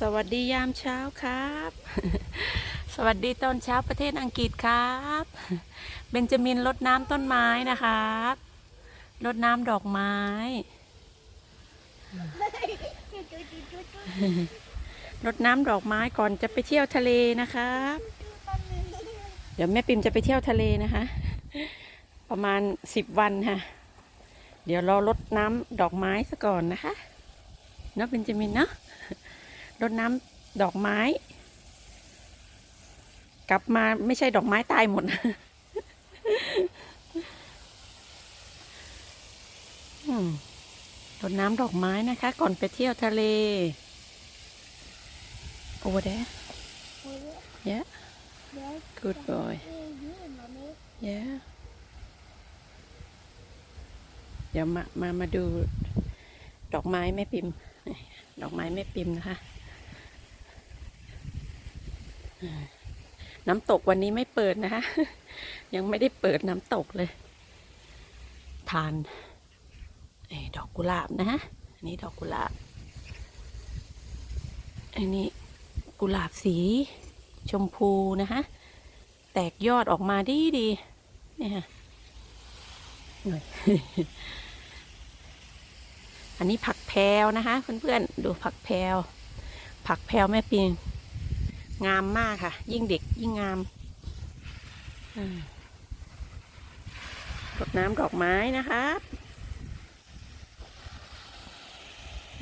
สวัสดียามเช้าครับ สวัสดีตอนเช้าประเทศอังกฤษครับเบนจามินรดน้ำต้นไม้นะครับรดน้ำดอกไม้รดน้ำดอกไม้ก่อนจะไปเที่ยวทะเลนะครับ เดี๋ยวแม่ปิมจะไปเที่ยวทะเลนะคะ ประมาณสิบวันค่ะ เดี๋ยวรอรดน้ำดอกไม้ซะก่อนนะคะเนาะเบนจามินเนาะ รดน้ำดอกไม้ กลับมาไม่ใช่ดอกไม้ตายหมดอืมรดน้ำดอกไม้นะคะ ก่อนไปเที่ยวทะเล over there yeah good boy yeah เดี๋ยวมา มา มาดูดอกไม้แม่ปิม ดอกไม้แม่ปิมนะคะ น้ำตกวันนี้ไม่เปิดนะคะยังไม่ได้เปิดน้ำตกเลย ทานอดอกกุหลาบนะฮะอันนี้ดอกกุหลาบอันนี้กุหลาบสีชมพูนะคะแตกยอดออกมาดีดีเนี่ยค่ะหน่อยอันนี้ผักแพรวนะคะเพื่อนๆดูผักแพรวผักแพรวแม่ปิง งามมากค่ะ ยิ่งเด็กยิ่งงามรดน้ำดอกไม้นะคะ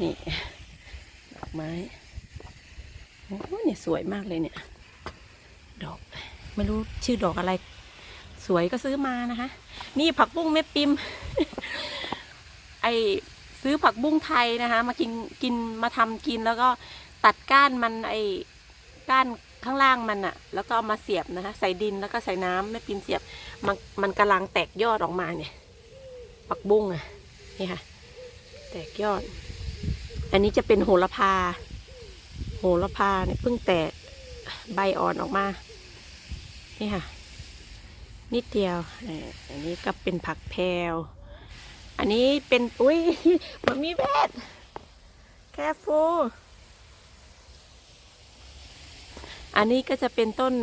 นี่ดอกไม้โอ้โหเนี่ยสวยมากเลยเนี่ย ดอก ไม่รู้ชื่อดอกอะไร สวยก็ซื้อมานะคะ นี่ผักบุ้งแม่ปิมไอซื้อผักบุ้งไทยนะคะ มากินกินมาทำกินแล้วก็ตัดก้านมันไอ ก้านข้างล่างมันอะแล้วก็เอามาเสียบนะคะใส่ดินแล้วก็ใส่น้ำแม่ปิมเสียบ มันมันกำลังแตกยอดออกมาเนี่ยผักบุ้งอะนี่ค่ะ แตกยอด อันนี้จะเป็นโหระพา โหระพาเนี่ยเพิ่งแตกใบอ่อนออกมา นี่ค่ะ นิดเดียวเอ่ออันนี้ก็เป็นผักแพรวอันนี้เป็น อุ้ยมันมีแบดแคฟู อันนี้ก็จะเป็นต้น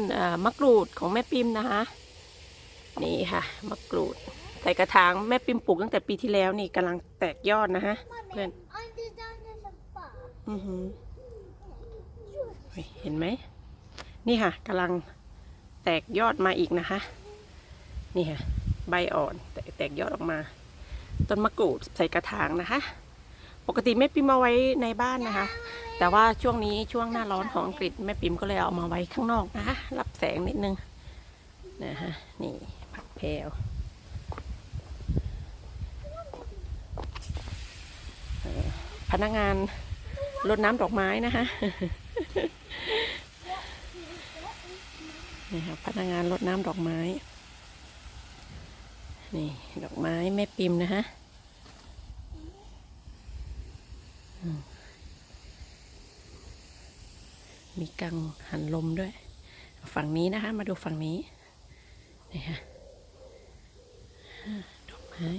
มะกรูดของแม่ปิมนะคะ นี่ค่ะมะกรูดใส่กระถางแม่ปิมปลูกตั้งแต่ปีที่แล้วนี่กำลังแตกยอดนะฮะเพื่อนอือหือเห็นไหม นี่ค่ะกำลังแตกยอดมาอีกนะคะ นี่ค่ะ ใบอ่อน แตแตกยอดออกมา ต้นมะกรูดใส่กระถางนะคะ ปกติแม่ปิมเอาไว้ในบ้านนะคะ แต่ว่าช่วงนี้ช่วงหน้าร้อนของอังกฤษแม่ปิมก็เลยเอามาไว้ข้างนอกนะคะรับแสงนิดนึงนะฮะนี่ผักแพรวพนักงานรดน้ำดอกไม้นะคะนี่ค่ะพนักงานรดน้ำดอกไม้ นี่ ดอกไม้แม่ปิมนะฮะอื มีกังหันลมด้วย ฝั่งนี้นะคะ มาดูฝั่งนี้นี่ค่ะดอกไม้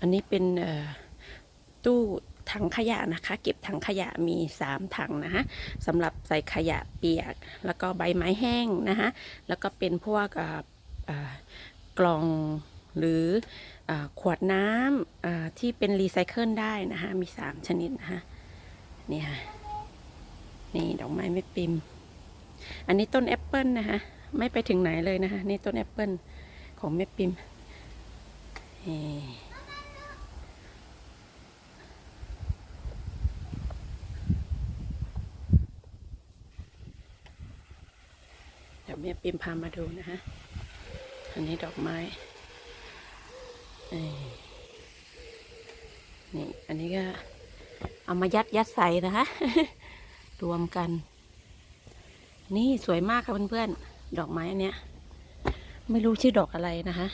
อันนี้เป็นตู้ ถังขยะนะคะ เก็บถังขยะมีสามถังนะคะสำหรับใส่ขยะเปียก แล้วก็ใบไม้แห้งนะคะแล้วก็เป็นพวกกล่องหรืออขวดน้ำที่เป็นรีไซเคิลได้นะคะมีสามชนิดนะคะนี่ค่ะนี่ดอกไม้ไม่ปิมอันนี้ต้นแอปเปิลนะคะไม่ไปถึงไหนเลยนะคะนี่ต้นแอปเปิลของแม่ปิมเดี๋ยวแม่ปิมพามาดูนะฮะ อันนี้ดอกไม้ นี่ อันนี้ก็เอามายัดยัดใส่นะคะ รวมกัน นี่สวยมากค่ะเพื่อนๆ ดอกไม้อันเนี้ย ไม่รู้ชื่อดอกอะไรนะคะ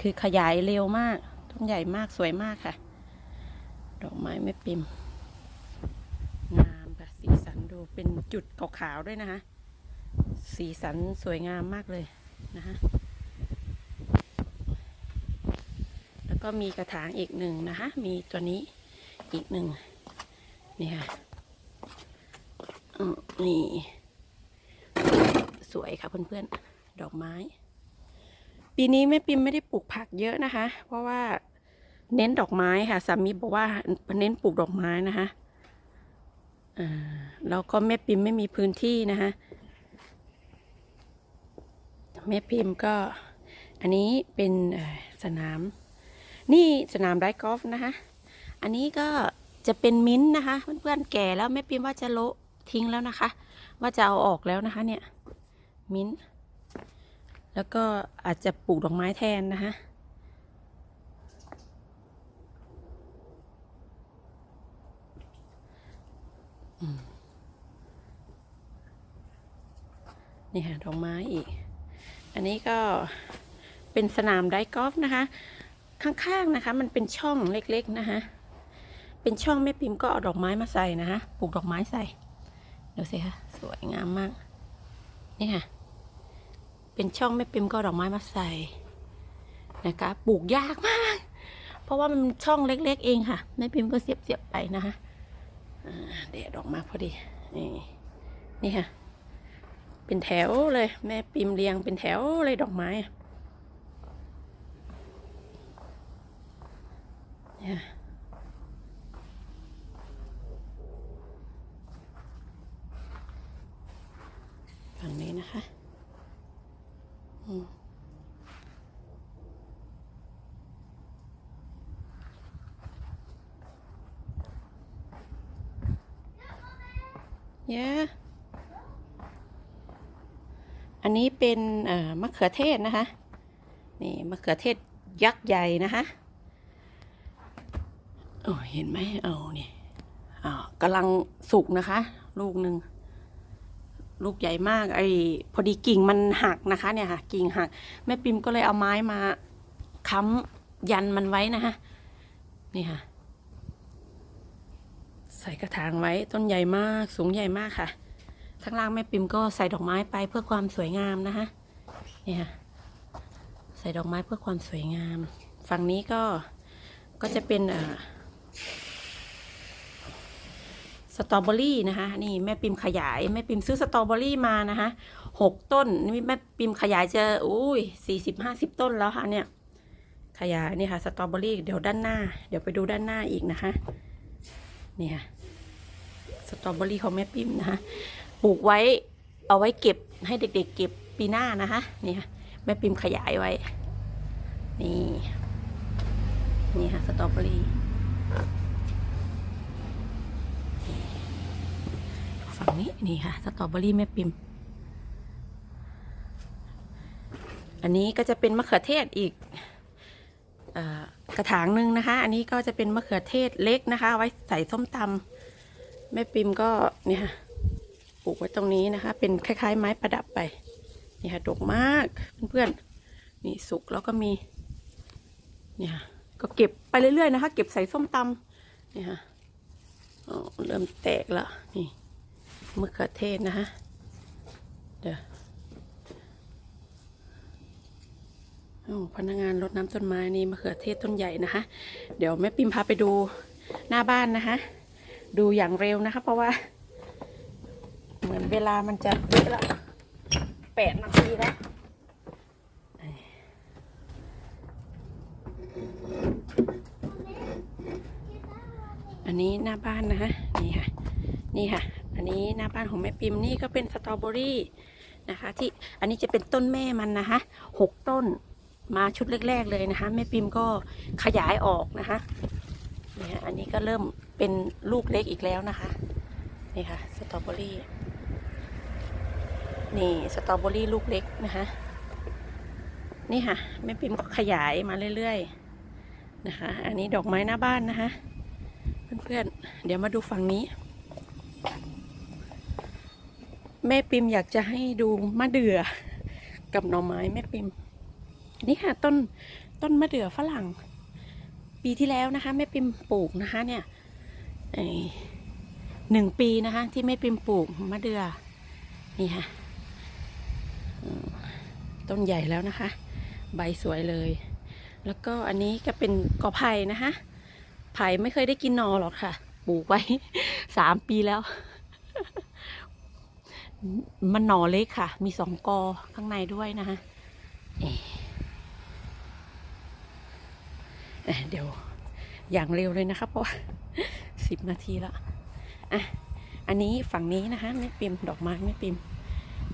คือขยายเร็วมาก ต้นใหญ่มากสวยมากค่ะ ดอกไม้แม่ปิมงามค่ะ สีสันดูเป็นจุดขาวๆด้วยนะคะ สีสันสวยงามมากเลยนะคะแล้วก็มีกระถางอีกหนึ่งนะคะ มีตัวนี้อีกหนึ่งนี่ค่ะนี่สวยค่ะเพื่อนๆ ดอกไม้ ปีนี้แม่ปิมไม่ได้ปลูกผักเยอะนะคะ เพราะว่าเน้นดอกไม้ค่ะสามีบอกว่าเน้นปลูกดอกไม้นะคะแล้วก็แม่ปิมไม่มีพื้นที่นะคะ แม่พิมพ์ก็อันนี้เป็นสนาม นี่สนามไดกอล์ฟนะคะ อันนี้ก็จะเป็นมิ้นนะคะ เพื่อนๆแก่แล้วแม่พิมพ์ว่าจะโละทิ้งแล้วนะคะ ว่าจะเอาออกแล้วนะคะเนี่ยมิ้นแล้วก็อาจจะปลูกดอกไม้แทนนะคะนี่ค่ะดอกไม้อีก อันนี้ก็เป็นสนามไดกอล์ฟนะคะ ข้างๆนะคะ มันเป็นช่องเล็กๆนะคะ เป็นช่องแม่พิมพ์ก็เอาดอกไม้มาใส่นะคะปลูกดอกไม้ใส่เดี๋ยวสิคะสวยงามมาก นี่ค่ะ เป็นช่องแม่พิมพ์ก็ดอกไม้มาใส่นะคะปลูกยากมาก เพราะว่ามันช่องเล็ก ๆ เองค่ะแม่พิมพ์ก็เสียบๆไปนะคะอ่าแดดออกมาพอดีนี่นี่ค่ะ เป็นแถวเลย แม่ปิมเรียงเป็นแถวเลยดอกไม้เนี่ยฝั่งนี้นะคะอืมเย้อั นี้เป็นมะเขือเทศนะคะ นี่มะเขือเทศยักษ์ใหญ่นะคะโอ้เห็นไหมเอานี่อ้ากำลังสุกนะคะ ลูกหนึ่งลูกใหญ่มาก ไอ้พอดีกิ่งมันหักนะคะ เนี่ยค่ะ กิ่งหักแม่ปิมก็เลยเอาไม้มาค้ำยันมันไว้นะคะนี่ค่ะ ใส่กระถางไว้ต้นใหญ่มากสูงใหญ่มากค่ะ ข้างล่างแม่ปิมก็ใส่ดอกไม้ไปเพื่อความสวยงามนะคะเนี่ยค่ะใส่ดอกไม้เพื่อความสวยงาม ฝั่งนี้ก็ก็จะเป็นสตรอเบอรี่นะคะนี่แม่ปิมขยายแม่ปิมซื้อสตรอเบอรี่มานะคะหกต้นนี่แม่ปิมขยายเจะอุ้ยสี่สิบห้าสิบต้นแล้วค่ะเนี่ยขยายนี่ค่ะสตรอเบอรี่เดี๋ยวด้านหน้า เดี๋ยวไปดูด้านหน้าอีกนะคะนี่ค่ะสตรอเบอรี่ของแม่ปิมนะคะ ปลูกไว้เอาไว้เก็บให้เด็กๆ เก็บปีหน้านะคะนี่ค่ะแม่ปิมขยายไว้ นี่ นี่ค่ะสตรอเบอรี่ฝั่งนี้นี่ค่ะสตรอเบอรี่แม่ปิม อันนี้ก็จะเป็นมะเขือเทศอีกอกระถางหนึ่งนะคะ อันนี้ก็จะเป็นมะเขือเทศเล็กนะคะเอาไว้ใส่ส้มตำแม่ปิมก็เนี่ยค่ะ ปลูกไว้ตรงนี้นะคะ เป็นคล้ายๆ ไม้ประดับไป นี่ค่ะดกมากเพื่อนๆ นี่สุกแล้วก็มีเนี่ยค่ะ ก็เก็บไปเรื่อยๆนะคะ เก็บใส่ส้มตำนี่ค่ะอ๋อเริ่มแตกแล้วนี่มะเขือเทศนะคะเดี๋ยวพนักงานรดน้ำต้นไม้นี่มะเขือเทศต้นใหญ่นะคะ เดี๋ยวแม่ปิมพาไปดูหน้าบ้านนะคะ ดูอย่างเร็วนะคะ เพราะว่า เวลามันจะเยอะละแปดนาทีแล้วอันนี้หน้าบ้านนะคะนี่ค่ะ นี่ค่ะ อันนี้หน้าบ้านของแม่ปิมนี่ก็เป็นสตรอเบอรี่นะคะ ที่อันนี้จะเป็นต้นแม่มันนะคะหกต้นมาชุดแรก ๆ เลยนะคะแม่ปิมก็ขยายออกนะคะนี่ค่ะอันนี้ก็เริ่มเป็นลูกเล็กอีกแล้วนะคะ นี่ค่ะสตรอเบอรี่ นี่สตรอเบอรี่ลูกเล็กนะคะ นี่ค่ะแม่ปิมก็ขยายมาเรื่อยๆนะคะ อันนี้ดอกไม้หน้าบ้านนะคะ เพื่อนๆ เดี๋ยวมาดูฝั่งนี้ แม่ปิมอยากจะให้ดูมะเดื่อกับหน่อไม้แม่ปิมนี่ค่ะต้นต้นมะเดื่อฝรั่ง ปีที่แล้วนะคะแม่ปิมปลูกนะคะเนี่ยหนึ่งปีนะคะที่แม่ปิมปลูกมะเดื่อนี่ค่ะ ต้นใหญ่แล้วนะคะ ใบสวยเลย แล้วก็อันนี้ก็เป็นกอไผ่นะคะ ไผ่ไม่เคยได้กินนอหรอกค่ะ ปลูกไว้สามปีแล้ว มันหนอเล็กค่ะ มีสองกอข้างในด้วยนะคะเเดี๋ยวอย่างเร็วเลยนะคะเพราะว่าสิบนาทีแล้วอะ อันนี้ฝั่งนี้นะคะแม่ปิมดอกไม้แม่ปิม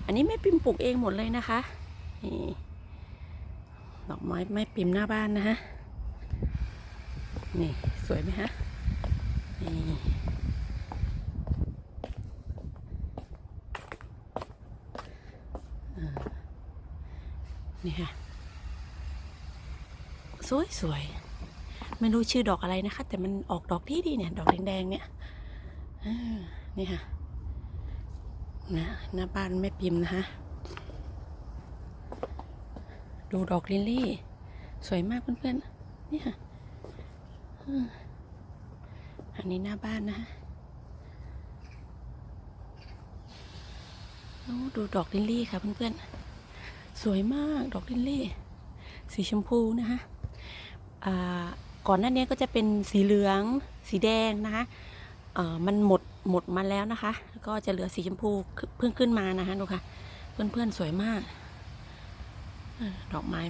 อันนี้แม่ปิมปลูกเองหมดเลยนะคะ นี่ดอกไม้แม่ปิมหน้าบ้านนะฮะ นี่สวยไหมฮะ นี่นี่ค่ะ สวยสวยไม่รู้ชื่อดอกอะไรนะคะ แต่มันออกดอกที่ดีเนี่ย ดอกแดงๆเนี่ยนี่ค่ะ นะหน้าบ้านแม่พิมพ์นะคะดูดอกลิลลี่ สวยมากเพื่อนๆนี่ค่ะอันนี้หน้าบ้านนะคะดูดอกลิลลี่ค่ะเพื่อนๆ สวยมากดอกลิลลี่ สีชมพูนะคะอ่าก่อนหน้านี้ก็จะเป็นสีเหลือง สีแดงนะคะมันหมด หมดมาแล้วนะคะ ก็จะเหลือสีชมพูเพิ่งขึ้นมานะคะดูค่ะเพื่อนๆสวยมาก ดอกไม้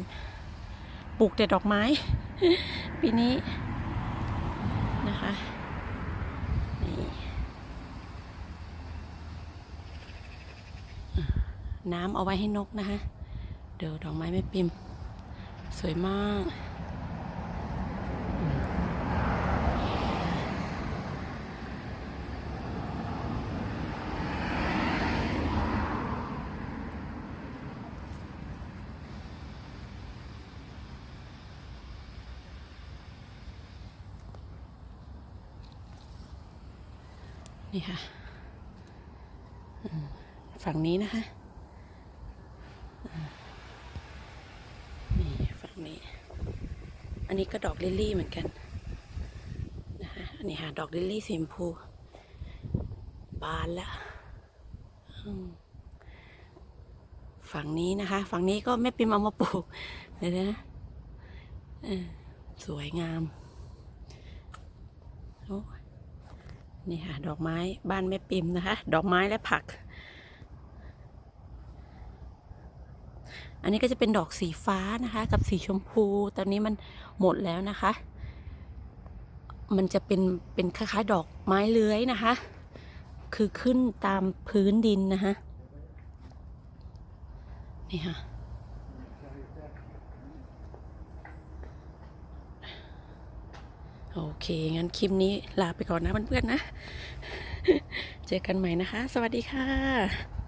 ปลูกแต่ดอกไม้ ปีนี้นะคะนี่น้ำเอาไว้ให้นกนะคะ เดี๋ยวดอกไม้ไม่ปิมสวยมาก นี่ค่ะฝั่งนี้นะคะนี่ฝั่งนี้ อันนี้ก็ดอกลิลลี่เหมือนกันนะคะอันนี้ค่ะดอกลิลลี่สีชมพู บานแล้วฝั่งนี้นะคะ ฝั่งนี้ก็แม่ปิมเอามาปลูกเดี๋ยนะสวยงามโอ้ นี่ค่ะ ดอกไม้บ้านแม่ปิมนะคะ ดอกไม้และผัก อันนี้ก็จะเป็นดอกสีฟ้านะคะ กับสีชมพู ตอนนี้มันหมดแล้วนะคะ มันจะเป็นเป็นคล้ายๆ ดอกไม้เลื้อยนะคะ คือขึ้นตามพื้นดินนะคะนี่ค่ะ โอเค งั้นคลิปนี้ลาไปก่อนนะเพื่อนๆนะ เจอกันใหม่นะคะ สวัสดีค่ะ